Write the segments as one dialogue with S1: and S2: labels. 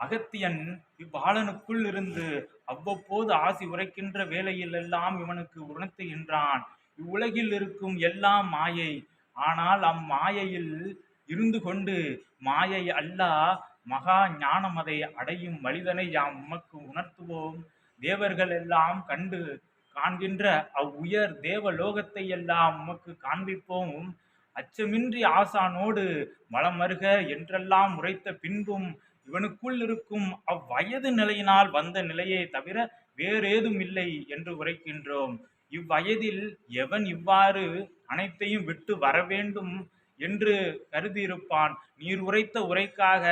S1: அகத்தியன் இவ்வாளனுக்குள் இருந்து அவ்வப்போது ஆசி உரைக்கின்ற வேலையில் எல்லாம் இவனுக்கு உணர்த்துகின்றான் இவ்வுலகில் இருக்கும் எல்லாம் மாயை. ஆனால் அம்மாயையில் இருந்து கொண்டு மாயை அல்லா மகா ஞானம் அதை அடையும் மனிதனை யாம் உமக்கு உணர்த்துவோம். தேவர்கள் எல்லாம் கண்டு காண்கின்ற அவ்வுயர் தேவலோகத்தை எல்லாம் உமக்கு காண்பிப்போம். அச்சமின்றி ஆசானோடு மலம் என்றெல்லாம் உரைத்த பின்பும் இவனுக்குள் இருக்கும் அவ்வயது நிலையினால் வந்த நிலையை தவிர வேறேதும் இல்லை என்று உரைக்கின்றோம். இவ்வயதில் எவன் இவ்வாறு அனைத்தையும் விட்டு வர வேண்டும் என்று கருதியிருப்பான். நீர் உரைத்த உரைக்காக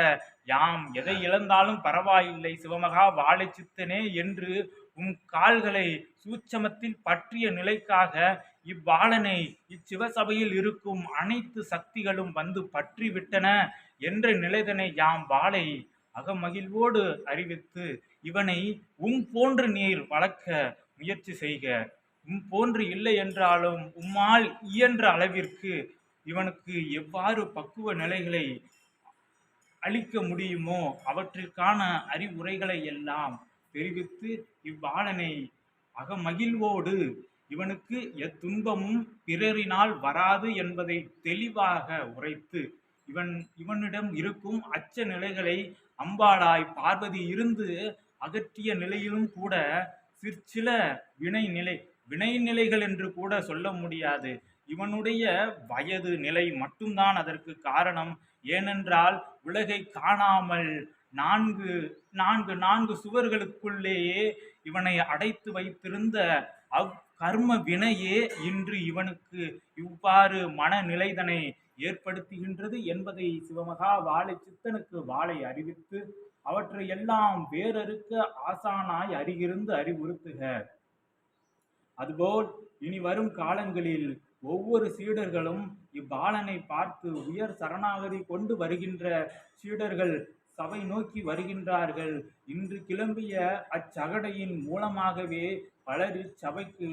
S1: யாம் எதை இழந்தாலும் பரவாயில்லை சிவமகா வாழை சித்தனே என்று உம் கால்களை சூட்சமத்தில் பற்றிய நிலைக்காக இவ்வாளனை இச்சிவசபையில் இருக்கும் அனைத்து சக்திகளும் வந்து பற்றிவிட்டன என்ற நிலைதனை யாம் வாளை அகமகிழ்வோடு அறிவித்து இவனை உம் போன்று நீர் வளர்க்க முயற்சி செய்க. உம் போன்று இல்லை என்றாலும் உம்மால் இயன்ற அளவிற்கு இவனுக்கு எவ்வாறு பக்குவ நிலைகளை அளிக்க முடியுமோ அவற்றிற்கான அறிவுரைகளை எல்லாம் தெரிவித்து இவ்வாளனை அகமகிழ்வோடு இவனுக்கு எத்துன்பமும் பிறரினால் வராது என்பதை தெளிவாக உரைத்து இவன் இவனிடம் இருக்கும் அச்ச நிலைகளை அம்பாளாய் பார்வதி இருந்து அகற்றிய நிலையிலும் கூட சிற்சில வினை நிலை வினை நிலைகள் என்று கூட சொல்ல முடியாது. இவனுடைய வயது நிலை மட்டும்தான் அதற்கு காரணம். ஏனென்றால் உலகை காணாமல் நான்கு நான்கு நான்கு சுவர்களுக்குள்ளேயே இவனை அடைத்து வைத்திருந்த அவ் கர்ம வினையே இன்று இவனுக்கு இவ்வாறு மனநிலைதனை ஏற்படுத்துகின்றது என்பதை சிவமகா வாழை சித்தனுக்கு வாளை அறிவித்து அவற்றை எல்லாம் வேறறுக்க ஆசானாய் அறிகிருந்து அறிவுறுத்துக. அதுபோல் இனி வரும் காலங்களில் ஒவ்வொரு சீடர்களும் இவ்வாளனை பார்த்து உயர் சரணாகதி கொண்டு வருகின்ற சீடர்கள் சபை நோக்கி வருகின்றார்கள். இன்று கிளம்பிய அச்சகடையின் மூலமாகவே பலர் இச்சபைக்கு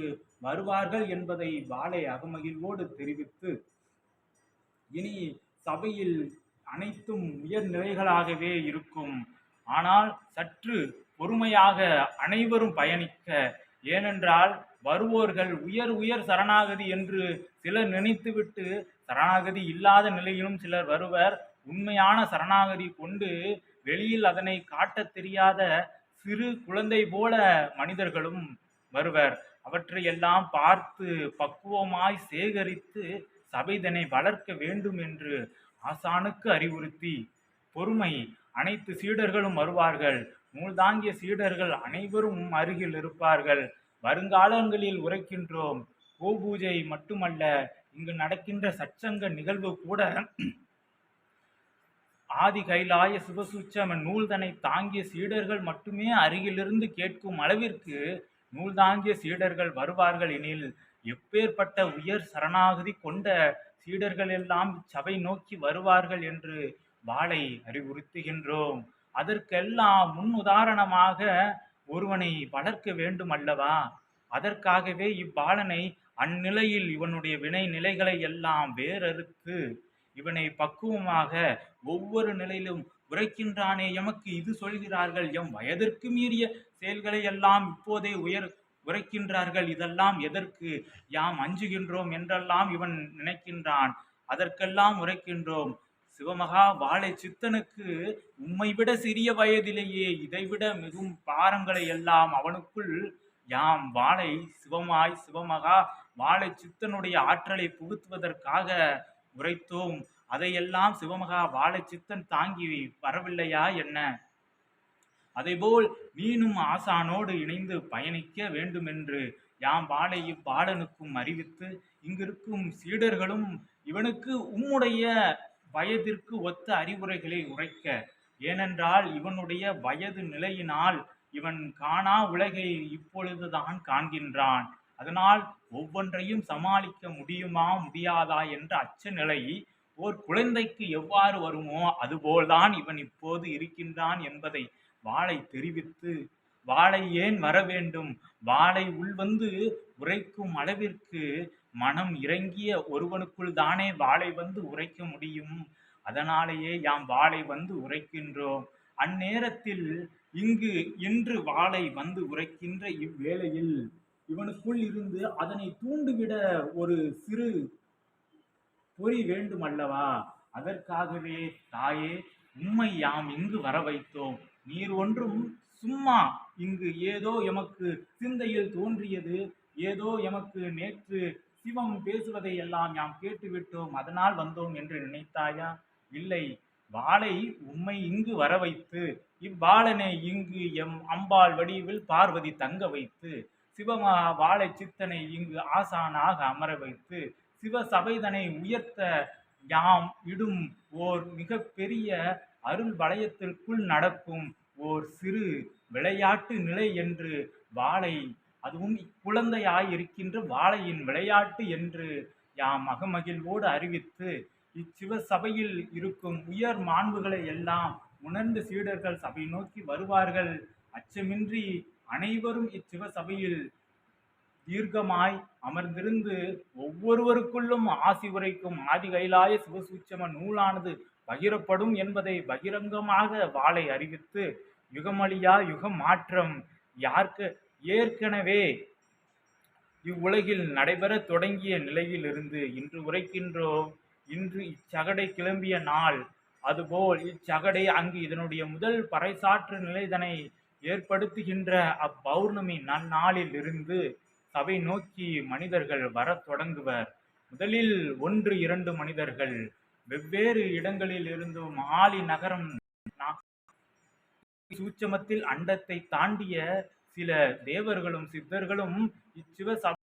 S1: வருவார்கள் என்பதை வாழை அகமகிழ்வோடு தெரிவித்து இனி சபையில் அனைத்தும் உயர்நிலைகளாகவே இருக்கும். ஆனால் சற்று பொறுமையாக அனைவரும் பயணிக்க ஏனென்றால் வருவோர்கள் உயர் உயர் சரணாகதி என்று சிலர் நினைத்துவிட்டு சரணாகதி இல்லாத நிலையிலும் சிலர் வருவர். உண்மையான சரணாகதி கொண்டு வெளியில் அதனை காட்டத் தெரியாத சிறு குழந்தை போல மனிதர்களும் வருவர். அவற்றையெல்லாம் பார்த்து பக்குவமாய் சேகரித்து சபைதனை வளர்க்க வேண்டும் என்று ஆசானுக்கு அறிவுறுத்தி பொறுமை அனைத்து சீடர்களும் வருவார்கள். நூல்தாங்கிய சீடர்கள் அனைவரும் அருகில் இருப்பார்கள். வருங்காலங்களில் உரைக்கின்றோம் கோபூஜை மட்டுமல்ல இங்கு நடக்கின்ற சச்சங்க நிகழ்வு கூட ஆதி கைலாய சிவசூச்சம நூல்தனை தாங்கிய சீடர்கள் மட்டுமே அருகிலிருந்து கேட்கும் அளவிற்கு நூல் தாங்கிய சீடர்கள் வருவார்கள் எனில் எப்பேற்பட்ட உயர் சரணாகதி கொண்ட சீடர்கள் எல்லாம் சபை நோக்கி வருவார்கள் என்று வாளை அறிவுறுத்துகின்றோம். அதற்கெல்லாம் முன் உதாரணமாக ஒருவனை வளர்க்க வேண்டும் அல்லவா? அதற்காகவே இவ்வாளனை அந்நிலையில் இவனுடைய வினை நிலைகளை எல்லாம் வேறறுத்து இவனை பக்குவமாக ஒவ்வொரு நிலையிலும் உரைக்கின்றானே எமக்கு இது சொல்கிறார்கள். எம் வயதிற்கு மீறிய செயல்களை எல்லாம் இப்போதே உயர் உரைக்கின்றார்கள். இதெல்லாம் எதற்கு? யாம் அஞ்சுகின்றோம் என்றெல்லாம் இவன் நினைக்கின்றான். அதற்கெல்லாம் உரைக்கின்றோம். சிவமகா வாழை சித்தனுக்கு உம்மை விட சிறிய வயதிலேயே இதைவிட மிகும் பாரங்களை எல்லாம் அவனுக்குள் யாம் வாழை சிவமாய் சிவமகா வாழை சித்தனுடைய ஆற்றலை புகுத்துவதற்காக உரைத்தோம். அதையெல்லாம் சிவமகா வாழை சித்தன் தாங்கி வரவில்லையா என்ன? அதேபோல் நீனும் ஆசானோடு இணைந்து பயணிக்க வேண்டுமென்று யாம் வாழை இவ்வாளனுக்கும் அறிவித்து இங்கிருக்கும் சீடர்களும் இவனுக்கு உம்முடைய வயதிற்கு ஒத்த அறிவுரைகளை உரைக்க. ஏனென்றால் இவனுடைய வயது நிலையினால் இவன் காணா உலகை இப்பொழுதுதான் காண்கின்றான். அதனால் ஒவ்வொன்றையும் சமாளிக்க முடியுமா முடியாதா என்ற அச்ச நிலை ஓர் குழந்தைக்கு எவ்வாறு வருமோ அதுபோல்தான் இவன் இப்போது இருக்கின்றான் என்பதை வாளை தெரிவித்து வாளை ஏன் வர வேண்டும்? வாளை உள்வந்து உரைக்கும் அளவிற்கு மனம் இறங்கிய ஒருவனுக்குள் தானே வாளை வந்து உரைக்க முடியும்? அதனாலேயே யாம் வாளை வந்து உரைக்கின்றோம் அந்நேரத்தில் இங்கு இன்று வாளை வந்து உரைக்கின்ற இவ்வேளையில் இவனுக்குள் இருந்து அதனை தூண்டிவிட ஒரு சிறு பொறி வேண்டுமல்லவா? அதற்காகவே தாயே உம்மை யாம் இங்கு வர வைத்தோம் நீர் ஒன்றும் சும்மா இங்கு ஏதோ எமக்கு சிந்தையில் தோன்றியது. ஏதோ எமக்கு நேற்று சிவம் பேசுவதை எல்லாம் யாம் கேட்டுவிட்டோம். அதனால் வந்தோம் என்று நினைத்தாயா? இல்லை. வாளை உம்மை இங்கு வர வைத்து இவ்வாளனை இங்கு எம் அம்பாள் வடிவில் பார்வதி தங்க வைத்து சிவமா வாழை சித்தனை இங்கு ஆசானாக அமர வைத்து சிவ சபைதனை உயர்த்த யாம் இடும் ஓர் மிக பெரிய அருள் வளையத்திற்குள் நடக்கும் ஓர் சிறு விளையாட்டு நிலை என்று வாழை அதுவும் குழந்தையாய் இருக்கின்ற வாழையின் விளையாட்டு என்று யாம் மகமகிழ்வோடு அறிவித்து இச்சிவ சபையில் இருக்கும் உயர் மாண்புகளை எல்லாம் உணர்ந்து சீடர்கள் சபை நோக்கி வருவார்கள். அச்சமின்றி அனைவரும் இச்சிவ சபையில் தீர்க்கமாய் அமர்ந்திருந்து ஒவ்வொருவருக்குள்ளும் ஆசி உரைக்கும் ஆதி கைலாய சிவசூட்சம நூலானது பகிரப்படும் என்பதை பகிரங்கமாக வாளை அறிவித்து யுகமழியா யுகம் மாற்றம் யார்க்கு? ஏற்கனவே இவ்வுலகில் நடைபெற தொடங்கிய நிலையிலிருந்து இன்று உரைக்கின்றோம். இன்று இச்சகடை கிளம்பிய நாள். அதுபோல் இச்சகடை அங்கு இதனுடைய முதல் பறைசாற்று நிலைதனை ஏற்படுத்துகின்ற அப்பௌர்ணமி நன்னாளில் இருந்து சபை நோக்கி மனிதர்கள் வரத் தொடங்குவர். முதலில் ஒன்று இரண்டு மனிதர்கள் வெவ்வேறு இடங்களில் இருந்தும் மாலி நகரம் சூட்சமத்தில் அண்டத்தை தாண்டிய சில தேவர்களும் சித்தர்களும் இச்சிவ சபை